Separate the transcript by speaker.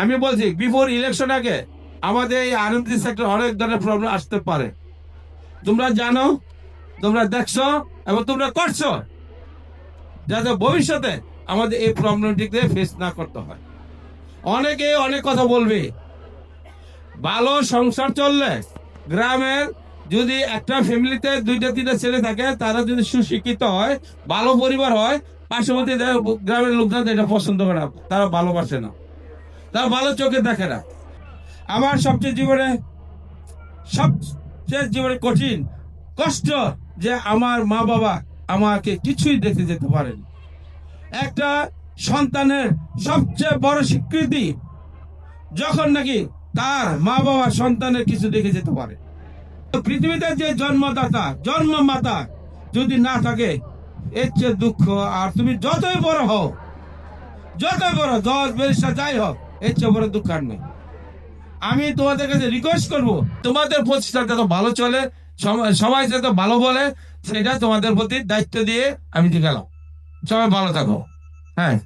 Speaker 1: আমি বলছি before election আগে আমাদের এই আনন্দ সেক্টর অনেক ধরনের প্রবলেম আসতে পারে। তোমরা জানো, তোমরা দেখছ এবং তোমরা করছ। যাতে ভবিষ্যতে আমাদের এই প্রবলেমটিকে ফেস না করতে হয়। অনেকে অনেক কথা বলবে। ভালো সংসার চললে গ্রামের যদি একটা ফ্যামিলিতে দুইটা, তিনটা ছেলে থাকে, তারা যদি সুশিক্ষিত হয়, ভালো পরিবার হয়, পার্শ্ববর্তী গ্রামের লোকজন এটা পছন্দ করে না। তারা ভালোবাসে না। তারা ভালো চোখে দেখে না। আমার সবচেয়ে জীবনে সবচেয়ে জীবনে কঠিন কষ্ট যে আমার মা বাবা আমাকে কিছুই দেখে যেতে পারেন। একটা সন্তানের সবচেয়ে বড় স্বীকৃতি যখন নাকি তার মা বাবা সন্তানের কিছু দেখে যেতে পারে। পৃথিবীতে যে জন্মদাতা জন্ম মাতা যদি না থাকে, এর চেয়ে দুঃখ, আর তুমি যতই বড় হও, যতই বড় দশ বেরিসা যাই হোক এর চবরের দোকান নেই। আমি তোমাদের কাছে রিকোয়েস্ট করব, তোমাদের প্রতিষ্ঠান যত ভালো চলে সবাই যাতে ভালো বলে, সেটা তোমাদের প্রতি দায়িত্ব দিয়ে আমি গেলাম। সবাই ভালো থাকো। হ্যাঁ।